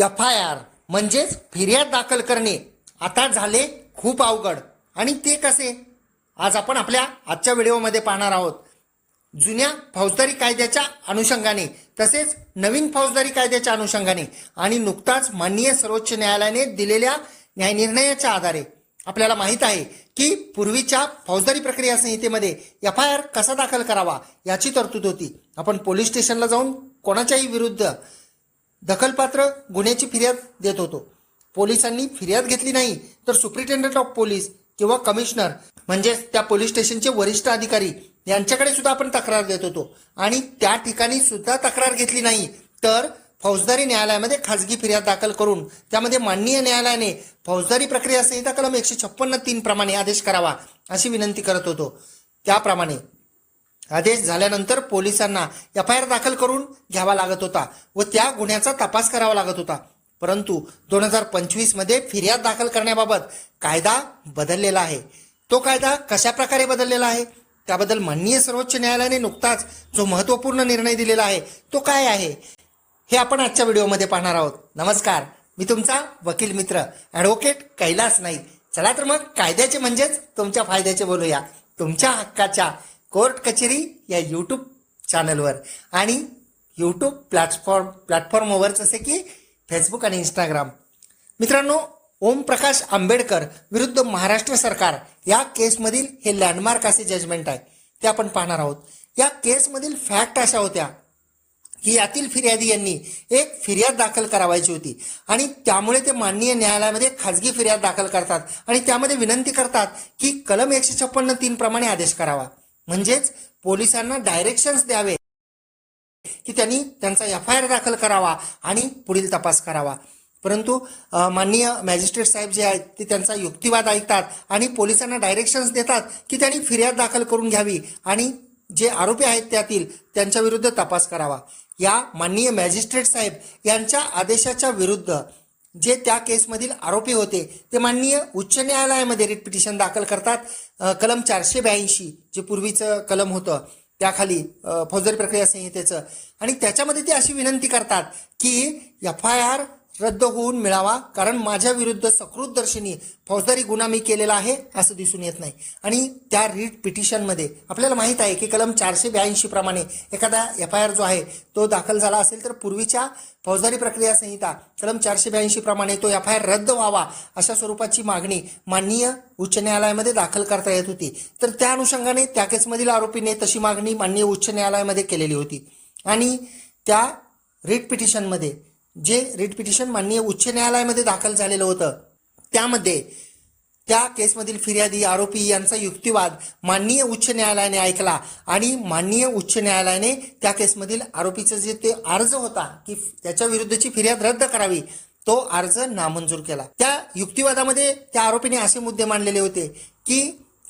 F I R म्हणजेच फिर्याद दाखल करणे. आता झाले खूप अवघड. आणि ते कसे? आज आपण आपल्या आजच्या व्हिडिओमध्ये पाहणार आहोत. जुन्या फौजदारी कायद्याच्या अनुषंगाने तसेच नवीन फौजदारी कायद्याच्या अनुषंगाने आणि नुकताच माननीय सर्वोच्च न्यायालयाने दिलेल्या न्यायनिर्णयाच्या आधारे. आपल्याला माहीत आहे की पूर्वीच्या फौजदारी प्रक्रिया संहितेमध्ये एफ आय आर कसा दाखल करावा याची तरतूद होती. आपण पोलीस स्टेशनला जाऊन कोणाच्याही विरुद्ध दखलपात्र गुन्ह्याची फिर्याद देत होतो. पोलिसांनी फिर्याद घेतली नाही तर सुप्रिटेंडंट ऑफ पोलीस किंवा कमिशनर म्हणजेच त्या पोलीस स्टेशनचे वरिष्ठ अधिकारी यांच्याकडे सुद्धा आपण तक्रार देत होतो. आणि त्या ठिकाणी सुद्धा तक्रार घेतली नाही तर फौजदारी न्यायालयामध्ये खाजगी फिर्याद दाखल करून त्यामध्ये माननीय न्यायालयाने फौजदारी प्रक्रिया संहिता कलम एकशे छप्पन्न तीन प्रमाणे आदेश करावा अशी विनंती करत होतो. त्याप्रमाणे आदेश झाल्यानंतर पोलिसांना एफ आय आर दाखल करून घ्यावा लागत होता व त्या गुन्ह्याचा तपास करावा लागत होता. परंतु दोन हजार पंचवीसमध्ये फिर्याद दाखल करण्याबाबत कायदा बदललेला आहे. तो कायदा कशा प्रकारे बदललेला आहे? त्याबद्दल माननीय सर्वोच्च न्यायालयाने नुकताच जो महत्त्वपूर्ण निर्णय दिलेला आहे तो काय आहे? हे आपण आजच्या व्हिडिओमध्ये पाहणार आहोत. नमस्कार. मी तुमचा वकील मित्र ॲडव्होकेट कैलास नाईक. चला तर मग कायद्याचे म्हणजेच तुमच्या फायद्याचे बोलूया. तुमच्या हक्काच्या कोर्ट कचेरी या यूट्यूब चॅनलवर आणि यूट्यूब प्लॅटफॉर्म प्लॅटफॉर्मवर जसे की फेसबुक आणि इंस्टाग्राम मित्रांनो ओमप्रकाश आंबेडकर विरुद्ध महाराष्ट्र सरकार या केसमधील हे लँडमार्क असे जजमेंट आहे. ते आपण पाहणार आहोत. या केसमधील फॅक्ट अशा होत्या की यातील फिर्यादी यांनी एक फिर्याद दाखल करावायची होती आणि त्यामुळे ते माननीय न्यायालयामध्ये खाजगी फिर्याद दाखल करतात आणि त्यामध्ये विनंती करतात की कलम एकशे छप्पन्न तीन प्रमाणे आदेश करावा. म्हणजेच पोलिसांना डायरेक्शन्स द्यावे की त्यांनी त्यांचा एफ आय आर दाखल करावा आणि पुढील तपास करावा. परंतु माननीय मॅजिस्ट्रेट साहेब जे आहेत ते त्यांचा युक्तिवाद ऐकतात आणि पोलिसांना डायरेक्शन्स देतात की त्यांनी फिर्याद दाखल करून घ्यावी आणि जे आरोपी आहेत त्यातील त्यांच्या विरुद्ध तपास करावा. या माननीय मॅजिस्ट्रेट साहेब यांच्या आदेशाच्या विरुद्ध जे त्या केसमधील आरोपी होते ते माननीय उच्च न्यायालयामध्ये रिट पिटिशन दाखल करतात. कलम चारशे ब्याऐंशी जे पूर्वीचं कलम होतं त्याखाली फौजदारी प्रक्रिया संहितेचं. आणि त्याच्यामध्ये ते अशी विनंती करतात की एफ आय आर रद्द होऊन मिळावा. कारण माझ्या विरुद्ध सकृतदर्शनी फौजदारी गुन्हा मी केलेला आहे असं दिसून येत नाही. आणि त्या रीट पिटिशनमध्ये आपल्याला माहीत आहे की कलम चारशे ब्याऐंशी प्रमाणे एखादा एफ आय आर जो आहे तो दाखल झाला असेल तर पूर्वीच्या फौजदारी प्रक्रिया संहिता कलम चारशे ब्याऐंशी प्रमाणे तो एफ आय आर रद्द व्हावा अशा स्वरूपाची मागणी माननीय उच्च न्यायालयामध्ये दाखल करता येत होती. तर त्या अनुषंगाने त्या केसमधील आरोपीने तशी मागणी माननीय उच्च न्यायालयामध्ये केलेली होती. आणि त्या रिट पिटिशनमध्ये जे रिट पिटिशन माननीय उच्च न्यायालयामध्ये दाखल झालेलं होतं त्यामध्ये त्या केसमधील फिर्यादी आरोपी यांचा युक्तिवाद माननीय उच्च न्यायालयाने ऐकला आणि माननीय उच्च न्यायालयाने त्या केसमधील आरोपीचं जे ते अर्ज होता की त्याच्या विरुद्धची फिर्याद रद्द करावी तो अर्ज नामंजूर केला. त्या युक्तिवादामध्ये त्या आरोपीने असे मुद्दे मांडलेले होते की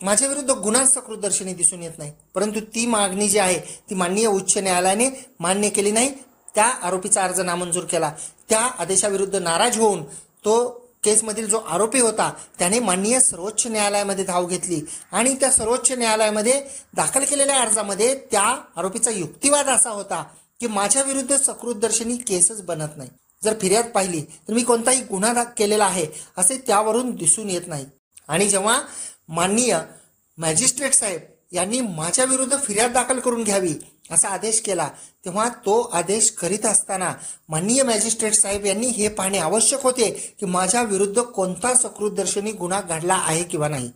माझ्या विरुद्ध गुन्हा सकृतदर्शनी दिसून येत नाही परंतु ती मागणी जी आहे ती माननीय उच्च न्यायालयाने मान्य केली नाही त्या आरोपीचा अर्ज नामंजूर केला. त्या आदेशाविरुद्ध नाराज होऊन तो केसमधील जो आरोपी होता त्याने माननीय सर्वोच्च न्यायालयामध्ये धाव घेतली आणि त्या सर्वोच्च न्यायालयामध्ये दाखल केलेल्या अर्जामध्ये त्या आरोपीचा युक्तिवाद असा होता की माझ्या विरुद्ध सकृतदर्शनी केसच बनत नाही. जर फिर्याद पाहिली तर मी कोणताही गुन्हा केलेला आहे असे त्यावरून दिसून येत नाही. आणि जेव्हा माननीय मॅजिस्ट्रेट साहेब यांनी माझ्या विरुद्ध फिर्याद दाखल करून घ्यावी असा आदेश केला. तेव्हा तो आदेश करीत असताना माननीय मॅजिस्ट्रेट साहेब यांनी हे पाहणे आवश्यक होते की माझ्या विरुद्ध कोणता सकृतदर्शनी गुन्हा घडला आहे किंवा नाही.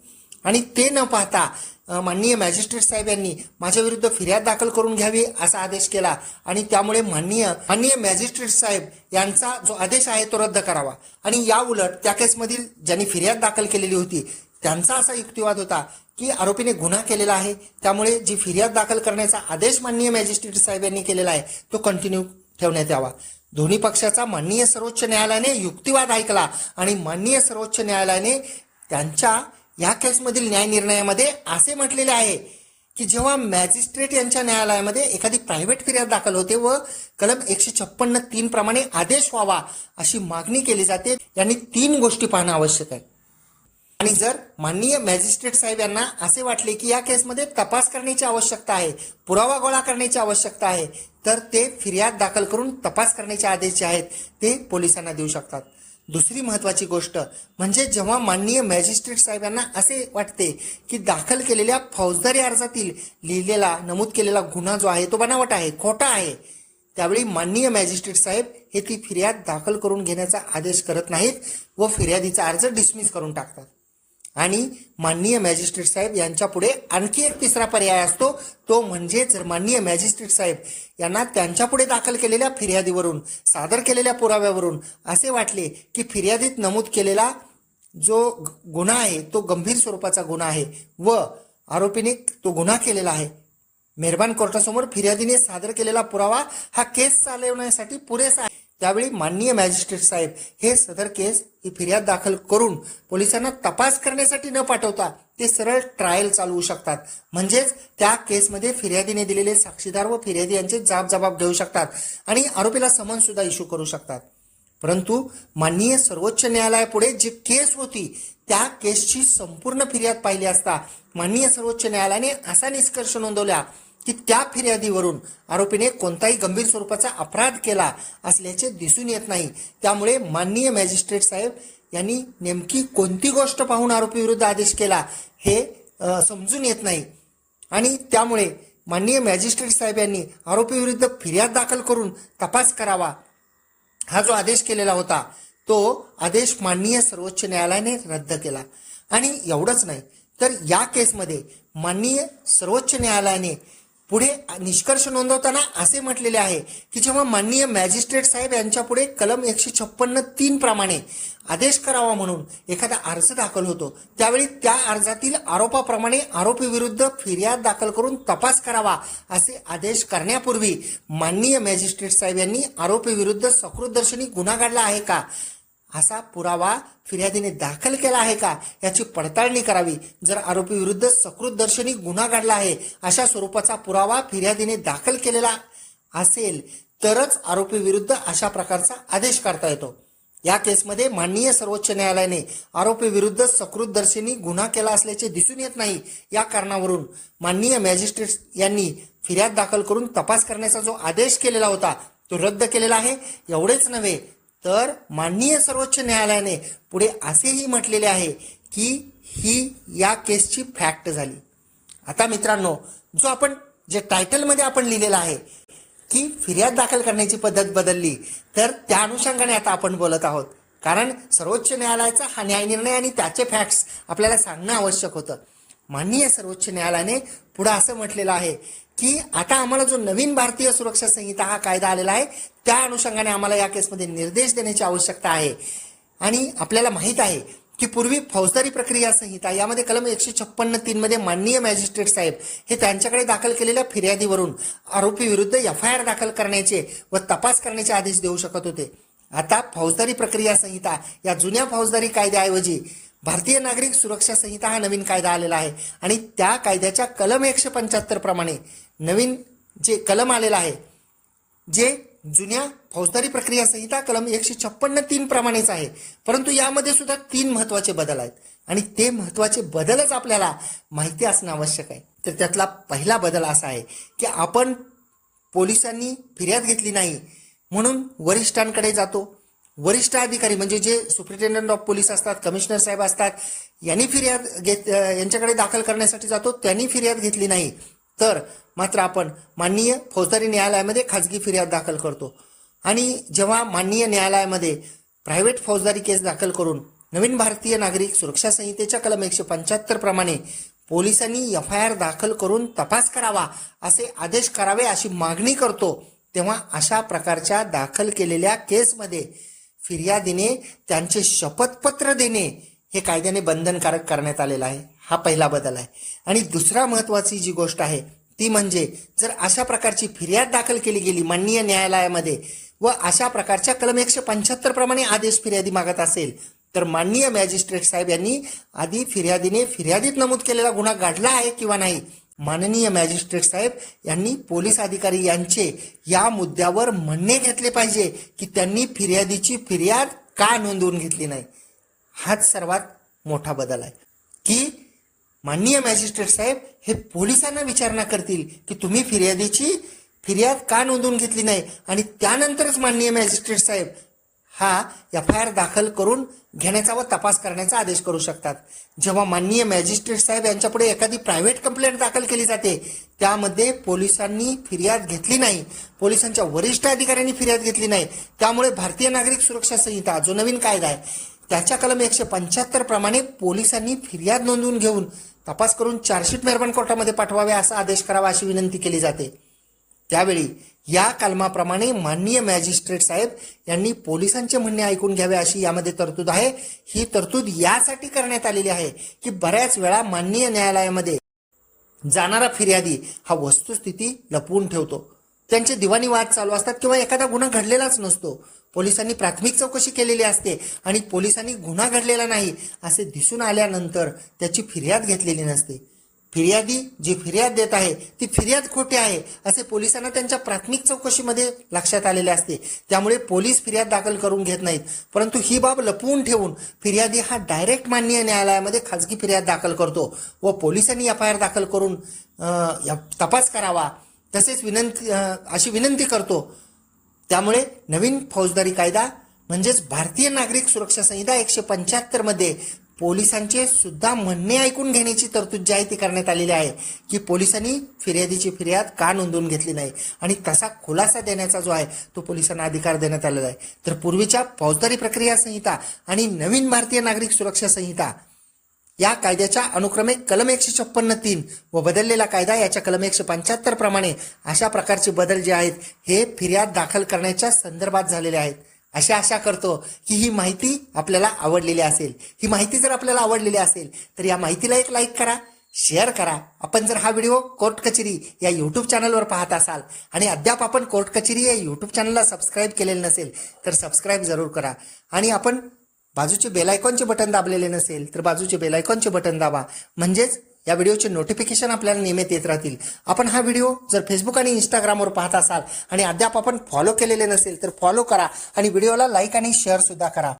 आणि ते न पाहता माननीय मॅजिस्ट्रेट साहेब यांनी माझ्या विरुद्ध फिर्याद दाखल करून घ्यावी असा आदेश केला. आणि त्यामुळे माननीय माननीय मॅजिस्ट्रेट साहेब यांचा जो आदेश आहे तो रद्द करावा. आणि या उलट त्या केसमधील ज्यांनी फिर्याद दाखल केलेली होती त्यांचा असा युक्तिवाद होता की आरोपीने गुन्हा केलेला आहे. त्यामुळे जी फिर्याद दाखल करण्याचा आदेश माननीय मॅजिस्ट्रेट साहेब यांनी केलेला आहे तो कंटिन्यू ठेवण्यात यावा. दोन्ही पक्षाचा माननीय सर्वोच्च न्यायालयाने युक्तिवाद ऐकला आणि माननीय सर्वोच्च न्यायालयाने त्यांच्या या केसमधील न्याय निर्णयामध्ये असे म्हटलेले आहे की जेव्हा मॅजिस्ट्रेट यांच्या न्यायालयामध्ये एखादी प्रायव्हेट फिर्याद दाखल होते व कलम एकशे छप्पन्न तीन प्रमाणे आदेश व्हावा अशी मागणी केली जाते यांनी तीन गोष्टी पाहणं आवश्यक आहे. आणि जर माननीय मॅजिस्ट्रेट साहेब यांना असे वाटले की या केसमध्ये तपास करण्याची आवश्यकता आहे पुरावा गोळा करण्याची आवश्यकता आहे तर ते फिर्याद दाखल करून तपास करण्याचे आदेश जे आहेत ते पोलिसांना देऊ शकतात. दुसरी महत्वाची गोष्ट म्हणजे जेव्हा माननीय मॅजिस्ट्रेट साहेब यांना असे वाटते की दाखल केलेल्या फौजदारी अर्जातील लिहिलेला नमूद केलेला गुन्हा जो आहे तो बनावट आहे खोटा आहे त्यावेळी माननीय मॅजिस्ट्रेट साहेब हे ती फिर्याद दाखल करून घेण्याचा आदेश करत नाहीत व फिर्यादीचा अर्ज डिसमिस करून टाकतात. आणि माननीय मॅजिस्ट्रेट साहेब यांच्यापुढे आणखी एक तिसरा पर्याय असतो. तो म्हणजेच माननीय मॅजिस्ट्रेट साहेब यांना त्यांच्यापुढे दाखल केलेल्या फिर्यादीवरून सादर केलेल्या पुराव्यावरून असे वाटले की फिर्यादीत नमूद केलेला जो गुन्हा आहे तो गंभीर स्वरूपाचा गुन्हा आहे व आरोपीने तो गुन्हा केलेला आहे. मेहरबान कोर्टासमोर फिर्यादीने सादर केलेला पुरावा हा केस चालवण्यासाठी पुरेसा आहे त्यावेळी माननीय मॅजिस्ट्रेट साहेब हे सदर केस ही फिर्याद दाखल करून पोलिसांना तपास करण्यासाठी न पाठवता ते सरळ ट्रायल चालवू शकतात. म्हणजेच त्या केसमध्ये फिर्यादीने दिलेले साक्षीदार व फिर्यादी यांचे जाब जबाब देऊ शकतात आणि आरोपीला समन सुद्धा इश्यू करू शकतात. परंतु माननीय सर्वोच्च न्यायालयापुढे जी केस होती त्या केसची संपूर्ण फिर्याद पाहिली असता माननीय सर्वोच्च न्यायालयाने असा निष्कर्ष नोंदवला की त्या फिर्यादीवरून आरोपीने कोणताही गंभीर स्वरूपाचा अपराध केला असल्याचे दिसून येत नाही. त्यामुळे माननीय मॅजिस्ट्रेट साहेब यांनी नेमकी कोणती गोष्ट पाहून आरोपी विरुद्ध आदेश केला हे समजून येत नाही. आणि त्यामुळे माननीय मॅजिस्ट्रेट साहेब यांनी आरोपी विरुद्ध फिर्याद दाखल करून तपास करावा हा जो आदेश केलेला होता. तो आदेश माननीय सर्वोच्च न्यायालयाने रद्द केला. आणि एवढंच नाही तर या केसमध्ये माननीय सर्वोच्च न्यायालयाने पुढे निष्कर्ष नोंदवताना असे म्हटलेले आहे की जेव्हा माननीय मॅजिस्ट्रेट साहेब यांच्यापुढे कलम एकशे छप्पन्न तीन प्रमाणे आदेश करावा म्हणून एखादा अर्ज दाखल होतो त्यावेळी त्या अर्जातील आरोपाप्रमाणे आरोपी विरुद्ध फिर्याद दाखल करून तपास करावा असे आदेश करण्यापूर्वी माननीय मॅजिस्ट्रेट साहेब यांनी आरोपी विरुद्ध सकृतदर्शनी गुन्हा घडला आहे का? असा पुरावा फिर्यादीने दाखल केला आहे का? याची पडताळणी करावी. जर आरोपी विरुद्ध सकृतदर्शनी गुन्हा घडला आहे अशा स्वरूपाचा पुरावा फिर्यादीने दाखल केलेला असेल तरच आरोपी विरुद्ध अशा प्रकारचा आदेश काढता येतो. या केसमध्ये माननीय सर्वोच्च न्यायालयाने आरोपी विरुद्ध सकृतदर्शनी गुन्हा केला असल्याचे दिसून येत नाही. या कारणावरून माननीय मॅजिस्ट्रेट यांनी फिर्याद दाखल करून तपास करण्याचा जो आदेश केलेला होता तो रद्द केलेला आहे. एवढेच नव्हे तर माननीय सर्वोच्च न्यायालयाने पुढे असेही म्हटलेले आहे की ही या केसची फॅक्ट झाली. आता मित्रांनो जो आपण जे टायटलमध्ये आपण लिहिलेलं आहे की फिर्याद दाखल करण्याची पद्धत बदलली तर त्या अनुषंगाने आता आपण बोलत आहोत. कारण सर्वोच्च न्यायालयाचा हा न्यायनिर्णय आणि त्याचे फॅक्ट्स आपल्याला सांगणं आवश्यक होतं. माननीय सर्वोच्च न्यायालयाने पुढं असं म्हटलेलं आहे की आता आम्हाला जो नवीन भारतीय सुरक्षा संहिता हा कायदा आलेला आहे त्या अनुषंगाने आम्हाला या केसमध्ये निर्देश देण्याची आवश्यकता आहे. आणि आपल्याला माहीत आहे की पूर्वी फौजदारी प्रक्रिया संहिता यामध्ये कलम एकशे छप्पन्न तीनमध्ये माननीय मॅजिस्ट्रेट साहेब हे त्यांच्याकडे दाखल केलेल्या फिर्यादीवरून आरोपी विरुद्ध एफ आय आर दाखल करण्याचे व तपास करण्याचे आदेश देऊ शकत होते. आता फौजदारी प्रक्रिया संहिता या जुन्या फौजदारी कायद्याऐवजी भारतीय नागरिक सुरक्षा संहिता हा नवीन कायदा आलेला आहे. आणि त्या कायद्याच्या कलम एकशे पंच्याहत्तर प्रमाणे नवीन जे कलम आलेलं आहे जे जुन्या फौजदारी प्रक्रिया संहिता कलम एकशे छप्पन्न तीन प्रमाणेच आहे. परंतु यामध्ये सुद्धा तीन महत्त्वाचे बदल आहेत. आणि ते महत्त्वाचे बदलच आपल्याला माहिती असणं आवश्यक आहे. तर त्यातला पहिला बदल असा आहे की आपण पोलिसांनी फिर्याद घेतली नाही म्हणून वरिष्ठांकडे जातो वरिष्ठ अधिकारी म्हणजे जे सुप्रिटेंडंट ऑफ पोलीस असतात कमिशनर साहेब असतात यांनी फिर्याद घेत यांच्याकडे दाखल करण्यासाठी जातो त्यांनी फिर्याद घेतली नाही. तर मात्र आपण माननीय फौजदारी न्यायालयामध्ये खाजगी फिर्याद दाखल करतो. आणि जेव्हा माननीय न्यायालयामध्ये प्रायव्हेट फौजदारी केस दाखल करून नवीन भारतीय नागरिक सुरक्षा संहितेच्या कलम एकशे पंच्याहत्तर प्रमाणे पोलिसांनी एफ आय आर दाखल करून तपास करावा असे आदेश करावे अशी मागणी करतो तेव्हा अशा प्रकारच्या दाखल केलेल्या केसमध्ये फिर्यादीने त्यांचे शपथपत्र देणे हे कायद्याने बंधनकारक करण्यात आलेलं आहे. हा पहिला बदल आहे. आणि दुसरा महत्वाची जी गोष्ट आहे ती म्हणजे जर अशा प्रकारची फिर्याद दाखल केली गेली माननीय न्यायालयामध्ये व अशा प्रकारच्या कलम एकशे पंच्याहत्तर प्रमाणे आदेश फिर्यादी मागत असेल तर माननीय मॅजिस्ट्रेट साहेब यांनी आधी फिर्यादीने फिर्यादीत नमूद केलेला गुन्हा घडला आहे किंवा नाही माननीय मॅजिस्ट्रेट साहेब यांनी पोलीस अधिकारी यांचे या मुद्द्यावर म्हणणे घेतले पाहिजे की त्यांनी फिर्यादीची फिर्याद का नोंदवून घेतली नाही? हाच सर्वात मोठा बदल आहे. की माननीय मॅजिस्ट्रेट साहेब हे पोलिसांना विचारणा करतील की तुम्ही फिर्यादीची फिर्याद का नोंदवून घेतली नाही? आणि त्यानंतरच माननीय मॅजिस्ट्रेट साहेब हा एफ आय आर दाखल करून घेण्याचा व तपास करण्याचा आदेश करू शकतात. जेव्हा माननीय मॅजिस्ट्रेट साहेब यांच्यापुढे एखादी प्रायव्हेट कंप्लेंट दाखल केली जाते त्यामध्ये पोलिसांनी फिर्याद घेतली नाही. पोलिसांच्या वरिष्ठ अधिकाऱ्यांनी फिर्याद घेतली नाही. त्यामुळे भारतीय नागरिक सुरक्षा संहिता जो नवीन कायदा आहे त्याच्या कलम एकशे पंच्याहत्तर प्रमाणे पोलिसांनी फिर्याद नोंदवून घेऊन तपास करून चार्जशीट मेहरबान कोर्टामध्ये पाठवावे असा आदेश करावा अशी विनंती केली जाते. त्यावेळी या कलमाप्रमाणे माननीय मॅजिस्ट्रेट साहेब यांनी पोलिसांचे म्हणणे ऐकून घ्यावे अशी यामध्ये तरतूद आहे. ही तरतूद यासाठी करण्यात आलेली आहे की बऱ्याच वेळा माननीय न्यायालयामध्ये जाणारा फिर्यादी हा वस्तुस्थिती लपवून ठेवतो. त्यांचे दिवाणी वाद चालू असतात किंवा एखादा गुन्हा घडलेलाच नसतो. पोलिसांनी प्राथमिक चौकशी केलेली असते आणि पोलिसांनी गुन्हा घडलेला नाही असे दिसून आल्यानंतर त्याची फिर्याद घेतलेली नसते. फिर्यादी जी फिर्याद देत आहे ती फिर्याद खोटी आहे असे पोलिसांना त्यांच्या प्राथमिक चौकशीमध्ये लक्षात आलेले असते. त्यामुळे पोलीस फिर्याद दाखल करून घेत नाहीत. परंतु ही बाब लपवून ठेवून फिर्यादी हा डायरेक्ट माननीय न्यायालयामध्ये खाजगी फिर्याद दाखल करतो व पोलिसांनी एफ आय आर दाखल करून तपास करावा तसेच विनंती अशी विनंती करतो. त्यामुळे नवीन फौजदारी कायदा म्हणजेच भारतीय नागरिक सुरक्षा संहिता एकशे पंच्याहत्तरमध्ये पोलिसांचे सुद्धा म्हणणे ऐकून घेण्याची तरतूद जी आहे ती करण्यात आलेली आहे की पोलिसांनी फिर्यादीची फिर्याद का नोंदवून घेतली नाही आणि तसा खुलासा देण्याचा जो आहे तो पोलिसांना अधिकार देण्यात आलेला आहे. तर पूर्वीच्या फौजदारी प्रक्रिया संहिता आणि नवीन भारतीय नागरिक सुरक्षा संहिता या कायद्याच्या अनुक्रमे कलम एकशे छप्पन्न तीन व बदललेला कायदा याच्या कलम एकशे पंच्याहत्तर प्रमाणे अशा प्रकारचे बदल जे आहेत हे फिर्याद दाखल करण्याच्या संदर्भात झालेले आहेत. अशा आशा करतो की ही माहिती आपल्याला आवडलेली असेल. ही माहिती जर आपल्याला आवडलेली असेल तर या माहितीला एक लाईक करा शेअर करा. आपण जर हा व्हिडिओ कोर्ट कचेरी या यूट्यूब चॅनलवर पाहत असाल आणि अद्याप आपण कोर्ट कचेरी या यूट्यूब चॅनलला सबस्क्राईब केलेलं नसेल तर सबस्क्राईब जरूर करा. आणि आपण बाजूचे बेलायकॉनचे बटन दाबलेले नसेल तर बाजूचे बेलायकॉनचे बटन दाबा. म्हणजेच या व्हिडिओचे नोटिफिकेशन आपल्याला नियमित येत राहतील. आपण हा व्हिडिओ जर फेसबुक आणि इंस्टाग्रामवर पाहत असाल आणि अद्याप आपण फॉलो केलेले नसेल तर फॉलो करा आणि व्हिडिओला लाईक आणि शेअर सुद्धा करा.